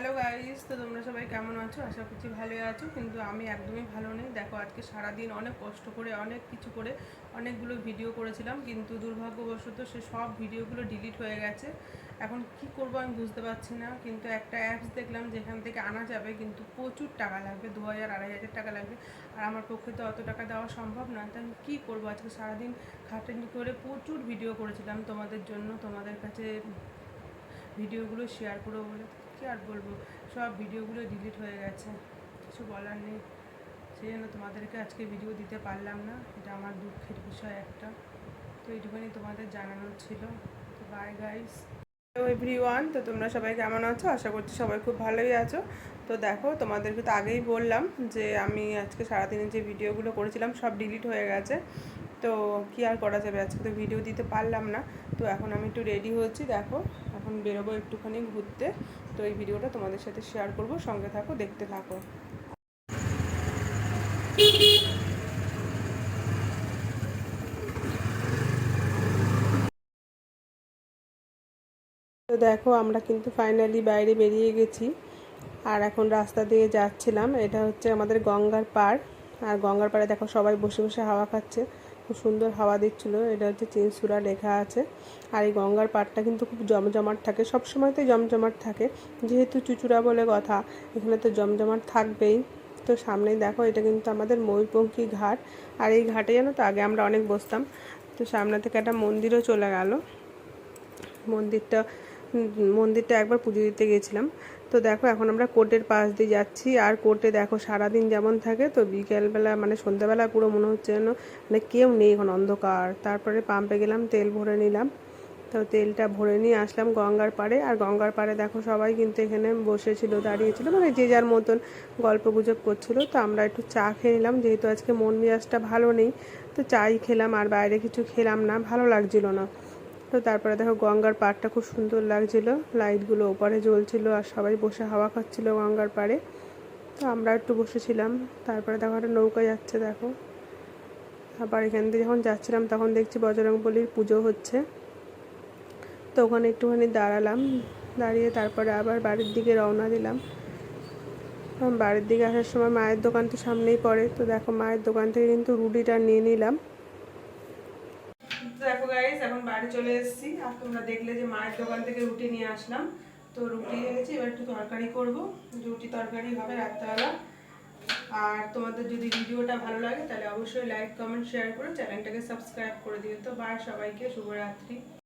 Hello guys, তো তোমরা সবাই কেমন আছো? আশা করছি ভালোই আছো, কিন্তু আমি একদমই ভালো নেই। দেখো, আজকে সারাদিন অনেক কষ্ট করে, অনেক কিছু করে, অনেকগুলো ভিডিও করেছিলাম, কিন্তু দুর্ভাগ্যবশত সে সব ভিডিওগুলো ডিলিট হয়ে গেছে। এখন কি করব আমি বুঝতে পারছি না, কিন্তু একটা অ্যাপস দেখলাম যেখান থেকে আনা যাবে, কিন্তু প্রচুর টাকা লাগবে, দু হাজার, আড়াই হাজার টাকা লাগবে, আর আমার পক্ষে তো অত টাকা দেওয়া সম্ভব না। তাই আমি কী করব? আজকে সারাদিন খাটানি করে প্রচুর ভিডিও করেছিলাম তোমাদের জন্য, তোমাদের কাছে ভিডিওগুলো শেয়ার করব বলে। কী আর বলব? সব ভিডিওগুলো ডিলিট হয়ে গেছে। কিছু বলার নেই। সেই জন্য তোমাদেরকে আজকে ভিডিও দিতে পারলাম না। এটা আমার দুঃখের বিষয় একটা। তো এইটুখানি তোমাদের জানানোর ছিল। তো বাই গাইস হ্যালো এভরিওয়ান তো তোমরা সবাই কেমন আছো? আশা করছি সবাই খুব ভালোই আছো। তো দেখো তোমাদেরকে তো আগেই বললাম যে আমি আজকে সারাদিনে যে ভিডিওগুলো করেছিলাম সব ডিলিট হয়ে গেছে। তো কি আর করা যাবে? আজকে তো ভিডিও দিতে পারলাম না। তো এখন আমি একটু রেডি হচ্ছি। দেখো, এখন বেরোবো একটুখানি ঘুরতে। তো এই ভিডিওটা তোমাদের সাথে শেয়ার করব। সঙ্গে থাকো, দেখতে থাকো। তো দেখো, আমরা কিন্তু ফাইনালি বাইরে বেরিয়ে গেছি। আর এখন রাস্তা দিয়ে যাচ্ছিলাম। এটা হচ্ছে আমাদের গঙ্গার পাড়। আর গঙ্গার পাড়ে দেখো, সবাই বসে বসে হাওয়া খাচ্ছে। খুব সুন্দর হাওয়া দিচ্ছিল। এটা হচ্ছে চিনসুরা লেখা আছে। আর এই গঙ্গার পাড়টা কিন্তু খুব জমজমাট থাকে। সব সময়তেই জমজমাট থাকে। যেহেতু চুচুড়া বলে কথা, এখানে তো জমজমাট থাকবেই। তো সামনেই দেখো, এটা কিন্তু আমাদের ময়ূরপঙ্খী ঘাট। আর এই ঘাটে জানো তো, আগে আমরা অনেক বসতাম। তো সামনে থেকে একটা মন্দিরও চলে গেল। মন্দিরটা মন্দিরটা একবার পুজো দিতে গেছিলাম। তো দেখো, এখন আমরা কোর্টের পাশ দিয়ে যাচ্ছি। আর কোর্টে দেখো, সারাদিন যেমন থাকে, তো বিকেলবেলা মানে সন্ধ্যাবেলা পুরো মনে হচ্ছে যেন মানে কেউ নেই এখন অন্ধকার। তারপরে পাম্পে গেলাম, তেল ভরে নিলাম। তো তেলটা ভরে নিয়ে আসলাম গঙ্গার পাড়ে। আর গঙ্গার পাড়ে দেখো, সবাই কিন্তু এখানে বসেছিল, দাঁড়িয়েছিল মানে যে যার মতন গল্প গুজব করছিল। তো আমরা একটু চা খেয়ে নিলাম, যেহেতু আজকে মন মেজাজটা ভালো নেই। তো চাই খেলাম, আর বাইরে কিছু খেলাম না, ভালো লাগছিল না। তো তারপরে দেখো গঙ্গার পাড়টা খুব সুন্দর লাগছিল। লাইটগুলো ওপারে জ্বলছিল আর সবাই বসে হাওয়া খাচ্ছিল গঙ্গার পাড়ে। তো আমরা একটু বসেছিলাম, তারপরে দেখো একটা নৌকা যাচ্ছে দেখো। আবার এখান থেকে যখন যাচ্ছিলাম তখন দেখছি বজরংবলির পুজো হচ্ছে। তো ওখানে একটুখানি দাঁড়ালাম, দাঁড়িয়ে তারপরে আবার বাড়ির দিকে রওনা দিলাম। বাড়ির দিকে আসার সময় মায়ের দোকান তো সামনেই পড়ে, তো দেখো মায়ের দোকান থেকে কিন্তু রুটিটা নিয়ে নিলাম। দেখো গাইজ এখন বাড়ি চলে এসেছি। আর তোমরা দেখলে যে মায়ের দোকান থেকে রুটি নিয়ে আসলাম। তো রুটি এনেছি এবার একটু তরকারি করব। রুটি তরকারি হবে রাত্রেবেলা। আর তোমাদের যদি ভিডিওটা ভালো লাগে, তাহলে অবশ্যই লাইক কমেন্ট শেয়ার করে চ্যানেলটাকে সাবস্ক্রাইব করে দিও। তো বা সবাইকে, শুভরাত্রি।